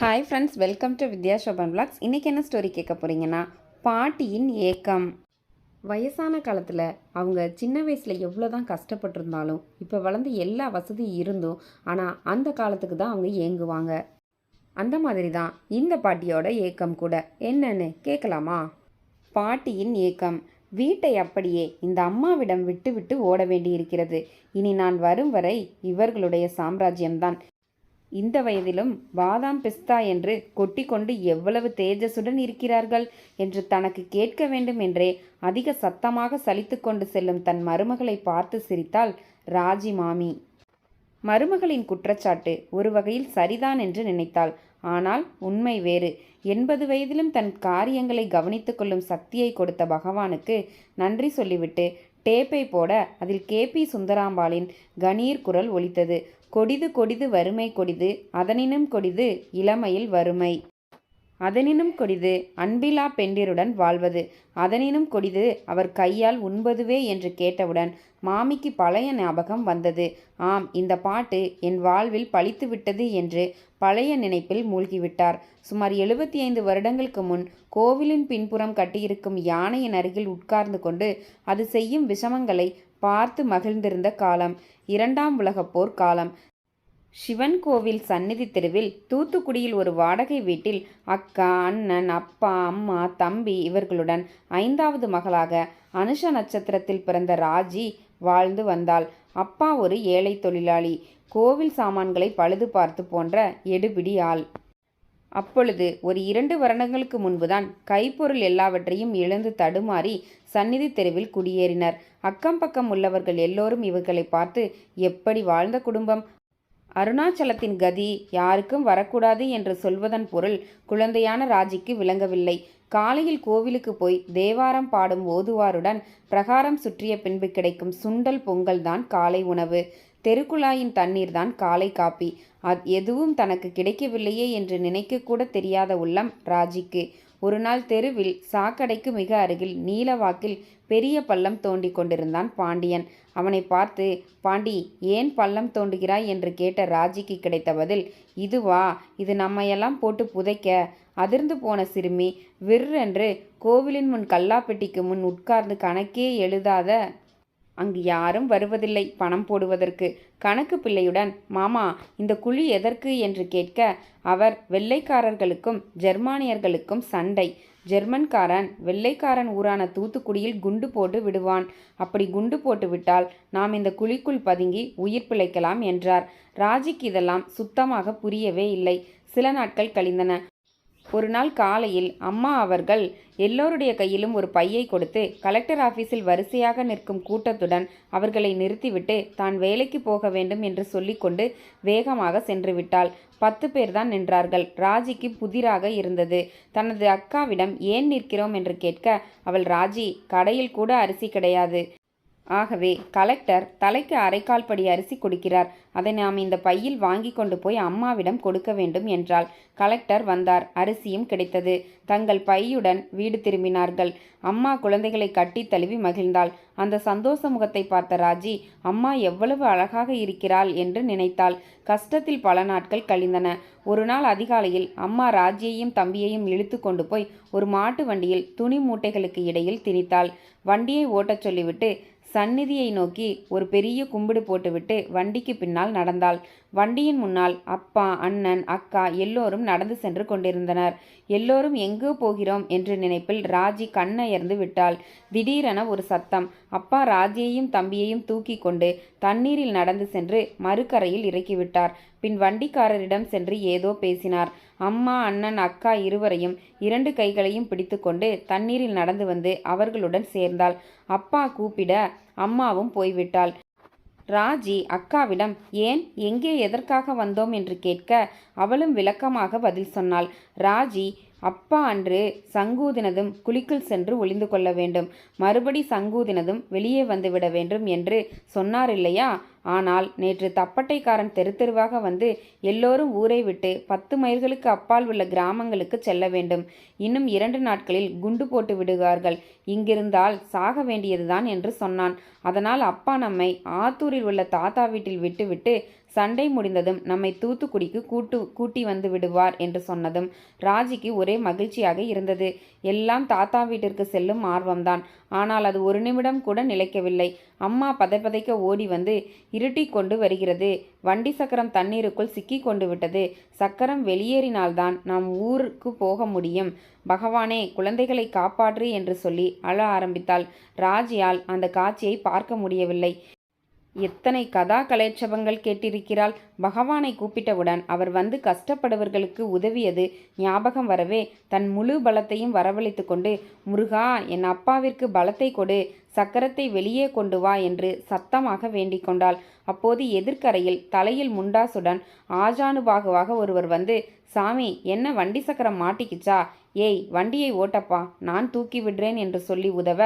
Hi friends welcome to Vidya Shobhan blogs இன்றைக்கி என்ன story கேட்க போகிறீங்கன்னா பாட்டியின் ஏக்கம். வயசான காலத்தில் அவங்க சின்ன வயசில் எவ்வளோ தான் கஷ்டப்பட்டிருந்தாலும் இப்போ வளர்ந்து எல்லா வசதியும் இருந்தும் ஆனால் அந்த காலத்துக்கு தான் அவங்க ஏங்குவாங்க. அந்த மாதிரி தான் இந்த பாட்டியோட ஏக்கம் கூட. என்னன்னு கேட்கலாமா? பாட்டியின் ஏக்கம். வீட்டை அப்படியே இந்த அம்மாவிடம் விட்டு விட்டு ஓட வேண்டியிருக்கிறது. இனி நான் வரும் வரை இவர்களுடைய சாம்ராஜ்யம்தான். இந்த வயதிலும் பாதாம் பிஸ்தா என்று கொட்டிக்கொண்டு எவ்வளவு தேஜசுடன் இருக்கிறார்கள் என்று தனக்கு கேட்க வேண்டும் என்றே அதிக சத்தமாக சலித்துக்கொண்டு செல்லும் தன் மருமகளை பார்த்து சிரித்தாள் ராஜி மாமி. மருமகளின் குற்றச்சாட்டு ஒரு வகையில் சரிதான் என்று நினைத்தாள். ஆனால் உண்மை வேறு. எண்பது வயதிலும் தன் காரியங்களை கவனித்து கொள்ளும் சக்தியை கொடுத்த பகவானுக்கு நன்றி சொல்லிவிட்டு டேப்பை போட அதில் கேபி சுந்தராம்பாளின் கணீர் குரல் ஒலித்தது. கொடிது கொடிது வறுமை கொடிது அதனினும் கொடிது இளமையில் வறுமை. அதனினும் கொடிது அன்பிலா பெண்டிருடன் வாழ்வது அதனினும் கொடிது அவர் கையால் உண்பதுவே என்று கேட்டவுடன் மாமிக்கு பழைய ஞாபகம் வந்தது. ஆம் இந்த பாட்டு என் வாழ்வில் பழித்துவிட்டது என்று பழைய நினைப்பில் மூழ்கிவிட்டார். சுமார் எழுபத்தி ஐந்து வருடங்களுக்கு முன் கோவிலின் பின்புறம் கட்டியிருக்கும் யானையின் அருகில் உட்கார்ந்து கொண்டு அது செய்யும் விஷமங்களை பார்த்து மகிழ்ந்திருந்த காலம். இரண்டாம் உலகப் போர் காலம். சிவன் கோவில் சந்நிதி தெருவில் தூத்துக்குடியில் ஒரு வாடகை வீட்டில் அக்கா அண்ணன் அப்பா அம்மா தம்பி இவர்களுடன் ஐந்தாவது மகளாக அனுஷ நட்சத்திரத்தில் பிறந்த ராஜி வாழ்ந்து வந்தாள். அப்பா ஒரு ஏழை தொழிலாளி. கோவில் சாமான்களை பழுது பார்த்து போன்ற எடுபிடி ஆள். அப்பொழுது ஒரு இரண்டு வருடங்களுக்கு முன்புதான் கைப்பொருள் எல்லாவற்றையும் இழந்து தடுமாறி சந்நிதி தெருவில் குடியேறினர். அக்கம் பக்கம் உள்ளவர்கள் எல்லோரும் இவர்களை பார்த்து எப்படி வாழ்ந்த குடும்பம்? அருணாச்சலத்தின் கதி யாருக்கும் வரக்கூடாது என்று சொல்வதன் பொருள் குழந்தையான ராஜிக்கு விளங்கவில்லை. காலையில் கோவிலுக்கு போய் தேவாரம் பாடும் ஓதுவாருடன் பிரகாரம் சுற்றிய பின்பு கிடைக்கும் சுண்டல் பொங்கல் தான் காலை உணவு. தெருக்குழாயின் தண்ணீர் தான் காலை காப்பி. அது எதுவும் தனக்கு கிடைக்கவில்லையே என்று நினைக்கக்கூட தெரியாத உள்ளம் ராஜிக்கு. ஒரு நாள் தெருவில் சாக்கடைக்கு மிக அருகில் நீலவாக்கில் பெரிய பள்ளம் தோண்டி கொண்டிருந்தான் பாண்டியன். அவனை பார்த்து பாண்டி ஏன் பள்ளம் தோண்டுகிறாய்? என்று கேட்ட ராஜிக்கு கிடைத்த பதில் இதுவா இது நம்மையெல்லாம் போட்டு புதைக்க. அதிர்ந்து போன சிறுமி விற்றென்று கோவிலின் முன் கல்லாப்பெட்டிக்கு முன் உட்கார்ந்து கணக்கே எழுதாத அங்கு யாரும் வருவதில்லை பணம் போடுவதற்கு. கணக்கு பிள்ளையுடன் மாமா இந்த குழி எதற்கு என்று கேட்க அவர் வெள்ளைக்காரர்களுக்கும் ஜெர்மானியர்களுக்கும் சண்டை. ஜெர்மன்காரன் வெள்ளைக்காரன் ஊரான தூத்துக்குடியில் குண்டு போட்டு விடுவான். அப்படி குண்டு போட்டு விட்டால் நாம் இந்த குழிக்குள் பதுங்கி உயிர் பிழைக்கலாம் என்றார். ராஜிக்கு இதெல்லாம் சுத்தமாக புரியவே இல்லை. சில நாட்கள் கழிந்தன. ஒரு நாள் காலையில் அம்மா அவர்கள் எல்லோருடைய கையிலும் ஒரு பையை கொடுத்து கலெக்டர் ஆஃபீஸில் வரிசையாக நிற்கும் கூட்டத்துடன் அவர்களை நிறுத்திவிட்டு தான் வேலைக்கு போக வேண்டும் என்று சொல்லிக்கொண்டு வேகமாக சென்று விட்டாள். பத்து பேர்தான் நின்றார்கள். ராஜிக்கு புதிராக இருந்தது. தனது அக்காவிடம் ஏன் நிற்கிறோம் என்று கேட்க அவள் ராஜி கடையில் கூட அரிசி கிடையாது. ஆகவே கலெக்டர் தலைக்கு அரைக்கால் படி அரிசி கொடுக்கிறார். அதை நாம் இந்த பையில் வாங்கி கொண்டு போய் அம்மாவிடம் கொடுக்க வேண்டும் என்றால் கலெக்டர் வந்தார். அரிசியும் கிடைத்தது. தங்கள் பையுடன் வீடு திரும்பினார்கள். அம்மா குழந்தைகளை கட்டி தழுவி மகிழ்ந்தாள். அந்த சந்தோஷ முகத்தை பார்த்த ராஜி அம்மா எவ்வளவு அழகாக இருக்கிறாள் என்று நினைத்தாள். கஷ்டத்தில் பல நாட்கள் கழிந்தன. ஒரு நாள் அதிகாலையில் அம்மா ராஜியையும் தம்பியையும் இழுத்து கொண்டு போய் ஒரு மாட்டு வண்டியில் துணி மூட்டைகளுக்கு இடையில் திணித்தாள். வண்டியை ஓட்டச் சொல்லிவிட்டு சந்நிதியை நோக்கி ஒரு பெரிய கும்பிடு போட்டுவிட்டு வண்டிக்கு பின்னால் நடந்தாள். வண்டியின் முன்னால் அப்பா அண்ணன் அக்கா எல்லோரும் நடந்து சென்று கொண்டிருந்தனர். எல்லோரும் எங்கோ போகிறோம்? என்று நினைப்பில் ராஜி கண்ணயர்ந்து விட்டாள். திடீரென ஒரு சத்தம். அப்பா ராஜியையும் தம்பியையும் தூக்கி கொண்டு தண்ணீரில் நடந்து சென்று மறுக்கரையில் இறக்கிவிட்டார். பின் வண்டிக்காரரிடம் சென்று ஏதோ பேசினார். அம்மா அண்ணன் அக்கா இருவரையும் இரண்டு கைகளையும் பிடித்துக்கொண்டு தண்ணீரில் நடந்து வந்து அவர்களுடன் சேர்ந்தாள். அப்பா கூப்பிட அம்மாவும் போய்விட்டாள். ராஜி அக்காவிடம் ஏன் எங்கே எதற்காக வந்தோம்? என்று கேட்க அவளும் விளக்கமாக பதில் சொன்னாள். ராஜி அப்பா அன்று சங்கூதினதும் குழிக்குள் சென்று ஒளிந்து கொள்ள வேண்டும். மறுபடி சங்கூதினதும் வெளியே வந்துவிட வேண்டும் என்று சொன்னார் இல்லையா? ஆனால் நேற்று தப்பட்டைக்காரன் தெரு தெருவாக வந்து எல்லோரும் ஊரை விட்டு பத்து மைல்களுக்கு அப்பால் உள்ள கிராமங்களுக்கு செல்ல வேண்டும். இன்னும் இரண்டு நாட்களில் குண்டு போட்டு விடுவார்கள். இங்கிருந்தால் சாக வேண்டியதுதான் என்று சொன்னான். அதனால் அப்பா நம்மை ஆத்தூரில் உள்ள தாத்தா வீட்டில் விட்டுவிட்டு சண்டை முடிந்ததும் நம்மை தூத்துக்குடிக்கு கூட்டு கூட்டி வந்து விடுவார் என்று சொன்னதும் ராஜிக்கு ஒரே மகிழ்ச்சியாக இருந்தது. எல்லாம் தாத்தா வீட்டிற்கு செல்லும் ஆர்வம்தான். ஆனால் அது ஒரு நிமிடம் கூட நிலைக்கவில்லை. அம்மா பதைப்பதைக்க ஓடி வந்து இருட்டி கொண்டு வருகிறது. வண்டி சக்கரம் தண்ணீருக்குள் சிக்கி கொண்டு விட்டது. சக்கரம் வெளியேறினால்தான் நாம் ஊருக்கு போக முடியும். பகவானே குழந்தைகளை காப்பாற்று என்று சொல்லி அழ ஆரம்பித்தாள். ராஜியால் அந்த காட்சியை பார்க்க முடியவில்லை. எத்தனை கதா கலேட்சபங்கள் கேட்டிருக்கிறாள். பகவானை கூப்பிட்டவுடன் அவர் வந்து கஷ்டப்படுவர்களுக்கு உதவியது ஞாபகம் வரவே தன் முழு பலத்தையும் வரவழைத்து கொண்டு முருகா என் அப்பாவிற்கு பலத்தை கொடு. சக்கரத்தை வெளியே கொண்டு வா என்று சத்தமாக வேண்டிக் கொண்டாள். அப்போது எதிர்க்கரையில் தலையில் முண்டாசுடன் ஆஜானுபாகுவாக ஒருவர் வந்து சாமி என்ன வண்டி சக்கரம் மாட்டிக்கிச்சா? ஏய் வண்டியை ஓட்டப்பா நான் தூக்கி விடுறேன் என்று சொல்லி உதவ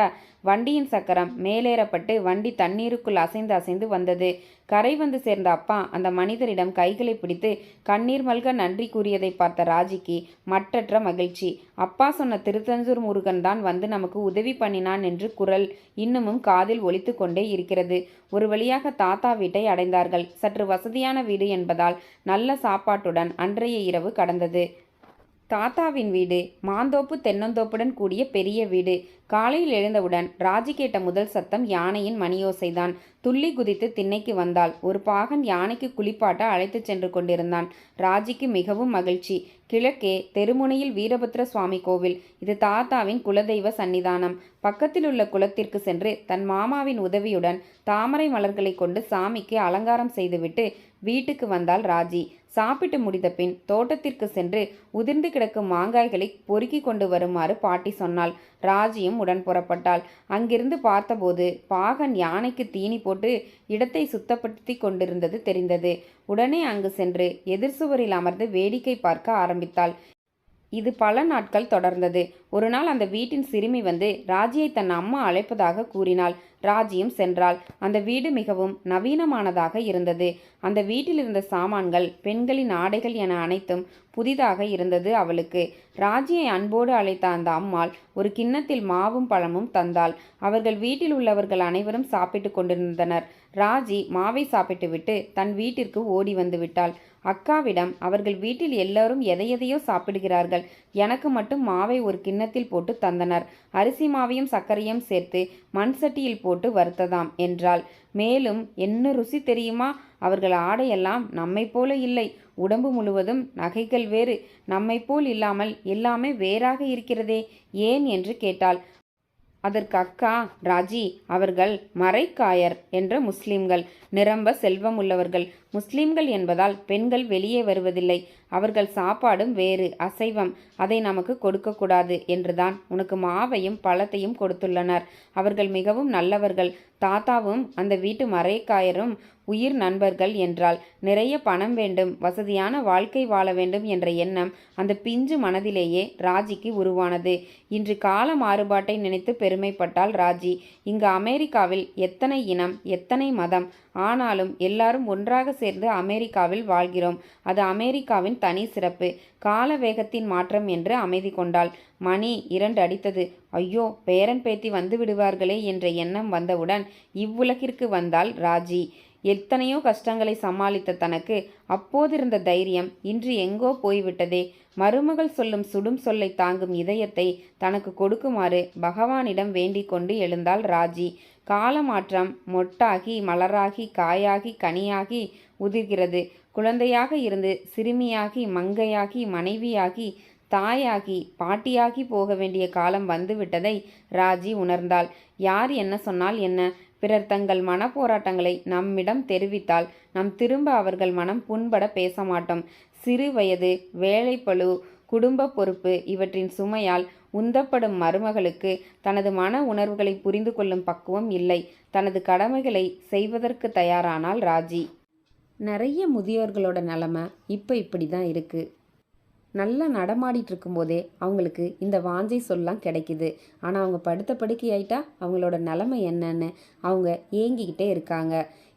வண்டியின் சக்கரம் மேலேறப்பட்டு வண்டி தண்ணீருக்குள் அசைந்து அசைந்து வந்தது. கரை வந்து சேர்ந்த அப்பா அந்த மனிதரிடம் கைகளை பிடித்து கண்ணீர் மல்க நன்றி கூறியதை பார்த்த ராஜிக்கு மற்றற்ற மகிழ்ச்சி. அப்பா சொன்ன திருத்தஞ்சூர் முருகன் தான் வந்து நமக்கு உதவி பண்ணினான் என்று குரல் இன்னமும் காதில் ஒலித்து கொண்டே இருக்கிறது. ஒரு வழியாக தாத்தா வீட்டை அடைந்தார்கள். சற்று வசதியான வீடு என்பதால் நல்ல சாப்பாட்டுடன் அன்றைய இரவு கடந்தது. தாத்தாவின் வீடு மாந்தோப்பு தென்னந்தோப்புடன் கூடிய பெரிய வீடு. காலையில் எழுந்தவுடன் ராஜி கேட்ட முதல் சத்தம் யானையின் மணியோசைதான். துள்ளி குதித்து திண்ணைக்கு வந்தாள். ஒரு பாகன் யானைக்கு குளிப்பாட்ட அழைத்துச் சென்று கொண்டிருந்தான். ராஜிக்கு மிகவும் மகிழ்ச்சி. கிழக்கே தெருமுனையில் வீரபத்ர சுவாமி கோவில். இது தாத்தாவின் குலதெய்வ சன்னிதானம். பக்கத்தில் உள்ள குளத்திற்கு சென்று தன் மாமாவின் உதவியுடன் தாமரை மலர்களை கொண்டு சாமிக்கு அலங்காரம் செய்துவிட்டு வீட்டுக்கு வந்தாள் ராஜி. சாப்பிட்டு முடித்த பின் தோட்டத்திற்கு சென்று உதிர்ந்து கிடக்கும் மாங்காய்களை பொறுக்கி கொண்டு வருமாறு பாட்டி சொன்னாள். ராஜியும் உடன் புறப்பட்டாள். அங்கிருந்து பார்த்தபோது பாகன் யானைக்கு தீனி போட்டு இடத்தை சுத்தப்படுத்தி கொண்டிருந்தது தெரிந்தது. உடனே அங்கு சென்று எதிர் சுவரில் அமர்ந்து வேடிக்கை பார்க்க ஆரம்பித்தாள். இது பல நாட்கள் தொடர்ந்தது. ஒரு நாள் அந்த வீட்டின் சிறுமி வந்து ராஜியை தன் அம்மா அழைப்பதாக கூறினாள். ராஜியும் சென்றாள். அந்த வீடு மிகவும் நவீனமானதாக இருந்தது. அந்த வீட்டில் இருந்த சாமான்கள் பெண்களின் ஆடைகள் என அனைத்தும் புதிதாக இருந்தது அவளுக்கு. ராஜியை அன்போடு அழைத்த அந்த அம்மாள் ஒரு கிண்ணத்தில் மாவும் பழமும் தந்தாள். அவர்கள் வீட்டில் உள்ளவர்கள் அனைவரும் சாப்பிட்டு கொண்டிருந்தனர். ராஜி மாவை சாப்பிட்டுவிட்டு தன் வீட்டிற்கு ஓடி வந்து விட்டாள். அக்காவிடம் அவர்கள் வீட்டில் எல்லாரும் எதையெதையோ சாப்பிடுகிறார்கள். எனக்கு மட்டும் மாவை ஒரு கிண்ணத்தில் போட்டு தந்தனர். அரிசி மாவையும் சர்க்கரையும் சேர்த்து மண் சட்டியில் போட்டு வறுத்ததாம் என்றாள். மேலும் என்ன ருசி தெரியுமா? அவர்கள் ஆடையெல்லாம் நம்மை போல இல்லை. உடம்பு முழுவதும் நகைகள் வேறு. நம்மை போல் இல்லாமல் எல்லாமே வேறாக இருக்கிறதே. ஏன்? என்று கேட்டாள். அதற்கு அக்கா ராஜி அவர்கள் மறைக்காயர் என்ற முஸ்லிம்கள் நிரம்ப செல்வம் உள்ளவர்கள். முஸ்லிம்கள் என்பதால் பெண்கள் வெளியே வருவதில்லை. அவர்கள் சாப்பாடும் வேறு அசைவம். அதை நமக்கு கொடுக்கக்கூடாது என்றுதான் உனக்கு மாவையும் பழத்தையும் கொடுத்துள்ளனர். அவர்கள் மிகவும் நல்லவர்கள். தாத்தாவும் அந்த வீட்டு மரைக்காயரும் உயிர் நண்பர்கள் என்றால் நிறைய பணம் வேண்டும் வசதியான வாழ்க்கை வாழ வேண்டும் என்ற எண்ணம் அந்த பிஞ்சு மனதிலேயே ராஜிக்கு உருவானது. இன்று கால மாறுபாட்டை நினைத்து பெருமைப்பட்டால் ராஜி இங்கு அமெரிக்காவில் எத்தனை இனம் எத்தனை மதம் ஆனாலும் எல்லாரும் ஒன்றாக சேர்ந்து அமெரிக்காவில் வாழ்கிறோம். அது அமெரிக்காவின் தனி சிறப்பு. கால வேகத்தின் மாற்றம் என்று அமைதி கொண்டாள். மணி இரண்டு அடித்தது. ஐயோ பேரன் பேத்தி வந்து விடுவார்களே என்ற எண்ணம் வந்தவுடன் இவ்வுலகிற்கு வந்தாள் ராஜி. எத்தனையோ கஷ்டங்களை சமாளித்த தனக்கு அப்போதிருந்த தைரியம் இன்று எங்கோ போய்விட்டதே. மருமகள் சொல்லும் சுடும் சொல்லை தாங்கும் இதயத்தை தனக்கு கொடுக்குமாறு பகவானிடம் வேண்டிக் கொண்டு எழுந்தாள் ராஜி. காலமாற்றம் மொட்டாகி மலராகி காயாகி கனியாகி உதிர்கிறது. குழந்தையாக இருந்து சிறுமியாகி மங்கையாகி மனைவியாகி தாயாகி பாட்டியாகி போக வேண்டிய காலம் வந்துவிட்டதை ராஜி உணர்ந்தாள். யார் என்ன சொன்னால் என்ன? பிறர் தங்கள் மனப்போராட்டங்களை நம்மிடம் தெரிவித்தால் நாம் திரும்ப அவர்கள் மனம் புண்பட பேச மாட்டோம். சிறு வயது வேலைப்பழு குடும்ப பொறுப்பு இவற்றின் சுமையால் உந்தப்படும் மருமகளுக்கு தனது மன உணர்வுகளை புரிந்து கொள்ளும் பக்குவம் இல்லை. தனது கடமைகளை செய்வதற்கு தயாரானால் ராஜி. நிறைய முதியோர்களோட நிலமை இப்போ இப்படி தான் இருக்குது நல்லா நடமாடிட்டு இருக்கும்போதே அவங்களுக்கு இந்த வாஞ்சை சொல்லலாம் கிடைக்குது. ஆனால் அவங்க படுத்த படுக்கையாயிட்டா அவங்களோட நிலமை என்னன்னு அவங்க ஏங்கிக்கிட்டே இருக்காங்க.